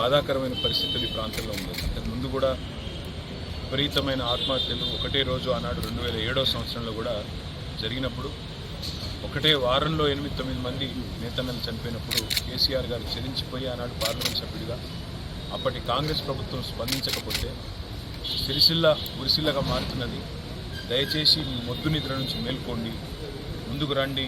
బాధాకరమైన పరిస్థితులు ఈ ప్రాంతంలో ఉంది అంతకు ముందు కూడా విపరీతమైన ఆత్మహత్యలు ఒకటే రోజు ఆనాడు రెండు వేల ఏడో సంవత్సరంలో కూడా జరిగినప్పుడు ఒకటే వారంలో ఎనిమిది తొమ్మిది మంది నేతన్నలు చనిపోయినప్పుడు కేసీఆర్ గారు చెల్లించిపోయి ఆనాడు పార్లమెంట్ సభ్యుడిగా అప్పటి కాంగ్రెస్ ప్రభుత్వం స్పందించకపోతే సిరిసిల్ల ఉరిసిల్లగా మారుతున్నది. దయచేసి మీ మొద్దు నిద్ర నుంచి మేల్కోండి ముందుకు రండి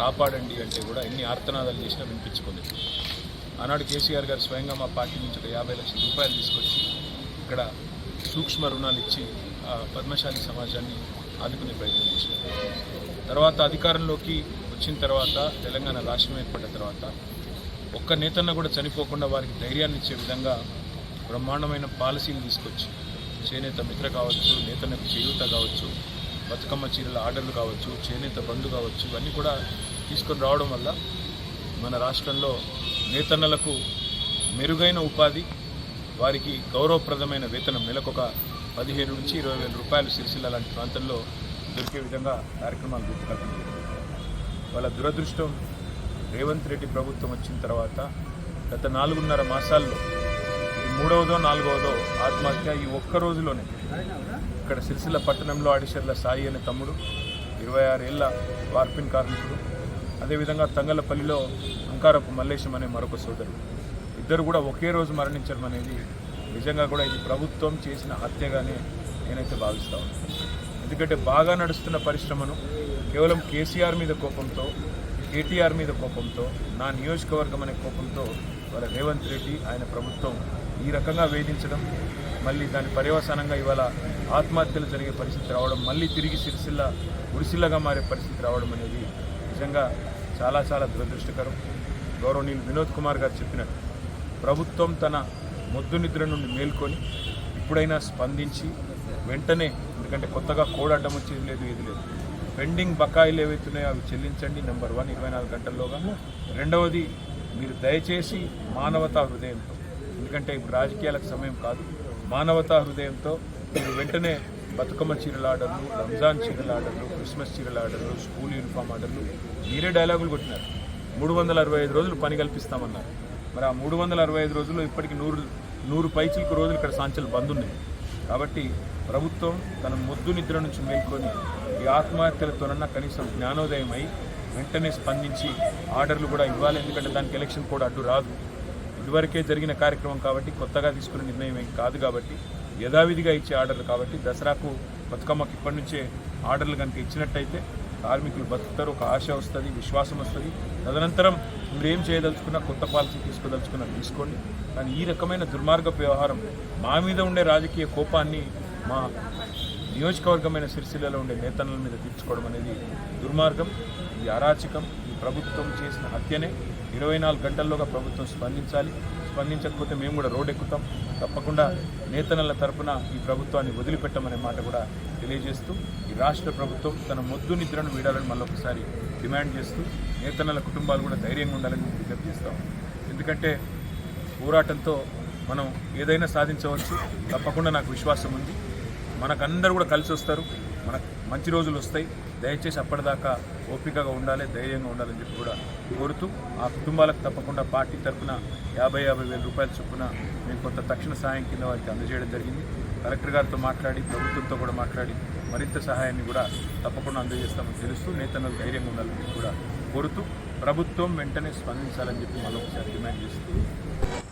కాపాడండి అంటే కూడా ఎన్ని ఆర్తనాదాలు చేసినా వినిపించుకోలేదు. ఆనాడు కేసీఆర్ గారు స్వయంగా మా పార్టీ నుంచి ఒక యాభై లక్షల రూపాయలు తీసుకొచ్చి ఇక్కడ సూక్ష్మ రుణాలు ఇచ్చి ఆ పద్మశాలి సమాజాన్ని ఆదుకునే ప్రయత్నం చేశారు. తర్వాత అధికారంలోకి వచ్చిన తర్వాత తెలంగాణ రాష్ట్రం ఏర్పడిన తర్వాత ఒక్క నేతన్న కూడా చనిపోకుండా వారికి ధైర్యాన్ని ఇచ్చే విధంగా బ్రహ్మాండమైన పాలసీలు తీసుకొచ్చి చేనేత మిత్ర కావచ్చు నేతన్నకు చేయూత కావచ్చు బతుకమ్మ చీరల ఆర్డర్లు కావచ్చు చేనేత బంధు కావచ్చు ఇవన్నీ కూడా తీసుకొని రావడం వల్ల మన రాష్ట్రంలో నేతన్నలకు మెరుగైన ఉపాధి వారికి గౌరవప్రదమైన వేతనం నెలకొక పదిహేను నుంచి ఇరవై వేల రూపాయలు సిరిసిల్ల లాంటి ప్రాంతంలో దొరికే విధంగా కార్యక్రమాలు రూపకల్పన వాళ్ళ దురదృష్టం రేవంత్ రెడ్డి ప్రభుత్వం వచ్చిన తర్వాత గత నాలుగున్నర మాసాల్లో మూడవదో నాలుగవదో ఆత్మహత్య ఈ ఒక్క రోజులోనే ఇక్కడ సిరిసిల్ల పట్టణంలో ఆడిషర్ల సాయి అనే తమ్ముడు ఇరవై ఆరేళ్ళ వార్పిన్ కార్మికుడు అదేవిధంగా తంగలపల్లిలో అంకారపు మల్లేశం అనే మరొక సోదరుడు. ఇద్దరు కూడా ఒకే రోజు మరణించడం అనేది నిజంగా కూడా ఇది ప్రభుత్వం చేసిన హత్యగానే నేనైతే భావిస్తా ఉన్నాను ఎందుకంటే బాగా నడుస్తున్న పరిశ్రమను కేవలం కేసీఆర్ మీద కోపంతో కేటీఆర్ మీద కోపంతో నా నియోజకవర్గం అనే కోపంతో వాళ్ళ రేవంత్ రెడ్డి ఆయన ప్రభుత్వం ఈ రకంగా వేధించడం మళ్ళీ దాని పర్యవసానంగా ఇవాళ ఆత్మహత్యలు జరిగే పరిస్థితి రావడం మళ్ళీ తిరిగి సిరిసిల్ల ఉరిసిల్లగా మారే పరిస్థితి రావడం అనేది నిజంగా చాలా చాలా దురదృష్టకరం. గౌరవనీయులు వినోద్ కుమార్ గారు చెప్పినట్టు ప్రభుత్వం తన మొద్దు నిద్ర నుండి మేల్కొని ఇప్పుడైనా స్పందించి వెంటనే ఎందుకంటే కొత్తగా కోడ్ అడ్డం వచ్చేది లేదు ఏది లేదు. పెండింగ్ బకాయిలు ఏవైతున్నాయో అవి చెల్లించండి. నెంబర్ వన్ ఇరవై నాలుగు గంటల్లోగా రెండవది మీరు దయచేసి మానవతా హృదయంతో ఎందుకంటే ఇప్పుడు రాజకీయాలకు సమయం కాదు. మానవతా హృదయంతో మీరు వెంటనే బతుకమ్మ చీరల ఆర్డర్లు రంజాన్ చీరల ఆర్డర్లు క్రిస్మస్ చీరల ఆర్డర్లు స్కూల్ యూనిఫామ్ ఆర్డర్లు మీరే డైలాగులు కొట్టినారు. మూడు వందల అరవై ఐదు రోజులు పని కల్పిస్తామన్నారు. మరి ఆ మూడు వందల అరవై ఐదు రోజుల్లో ఇప్పటికి నూరు నూరు పైచిలకు రోజులు ఇక్కడ సాంచలు బంద్ ఉన్నాయి కాబట్టి ప్రభుత్వం తన మొద్దు నిద్ర నుంచి మేల్కొని ఈ ఆత్మహత్యలతోనన్నా కనీసం జ్ఞానోదయం అయి వెంటనే స్పందించి ఆర్డర్లు కూడా ఇవ్వాలి. ఎందుకంటే దానికి ఎలక్షన్ కూడా అడ్డు రాదు. ఇదివరకే జరిగిన కార్యక్రమం కాబట్టి కొత్తగా తీసుకున్న నిర్ణయం ఏం కాదు కాబట్టి యథావిధిగా ఇచ్చే ఆర్డర్లు కాబట్టి దసరాకు బతుకమ్మకి ఇప్పటి నుంచే ఆర్డర్లు కనుక ఇచ్చినట్టయితే కార్మికులు బతుకుతారు ఒక ఆశ వస్తుంది విశ్వాసం వస్తుంది. తదనంతరం మీరు ఏం చేయదలుచుకున్నా కొత్త పాలసీ తీసుకోదలుచుకున్నా తీసుకోండి. కానీ ఈ రకమైన దుర్మార్గపు వ్యవహారం మా మీద ఉండే రాజకీయ కోపాన్ని మా నియోజకవర్గమైన సిరిసిల్లలో ఉండే నేతల మీద తీర్చుకోవడం అనేది దుర్మార్గం. ఇది అరాచకం. ఈ ప్రభుత్వం చేసిన హత్యనే. ఇరవై నాలుగు గంటల్లోగా ప్రభుత్వం స్పందించాలి. స్పందించకపోతే మేము కూడా రోడ్ ఎక్కుతాం తప్పకుండా నేతనల తరపున ఈ ప్రభుత్వాన్ని వదిలిపెట్టమనే మాట కూడా తెలియజేస్తూ ఈ రాష్ట్ర ప్రభుత్వం తన మొద్దు నిద్రను వీడాలని మళ్ళొకసారి డిమాండ్ చేస్తూ నేతనల కుటుంబాలు కూడా ధైర్యంగా ఉండాలని మేము విజ్ఞప్తి చేస్తాం ఎందుకంటే పోరాటంతో మనం ఏదైనా సాధించవచ్చు. తప్పకుండా నాకు విశ్వాసం ఉంది. మనకందరూ కూడా కలిసి వస్తారు మన మంచి రోజులు వస్తాయి. దయచేసి అప్పటిదాకా ఓపికగా ఉండాలి ధైర్యంగా ఉండాలని చెప్పి కూడా కోరుతూ ఆ కుటుంబాలకు తప్పకుండా పార్టీ తరఫున యాభై యాభై వేల రూపాయల చొప్పున మేము కొంత తక్షణ సహాయం కింద వారికి అందజేయడం జరిగింది. కలెక్టర్ గారితో మాట్లాడి ప్రభుత్వంతో కూడా మాట్లాడి మరింత సహాయాన్ని కూడా తప్పకుండా అందజేస్తామని తెలుస్తూ నేతన్నలు ధైర్యంగా ఉండాలని చెప్పి కూడా కోరుతూ ప్రభుత్వం వెంటనే స్పందించాలని చెప్పి మళ్ళీ ఒకసారి డిమాండ్ చేస్తూ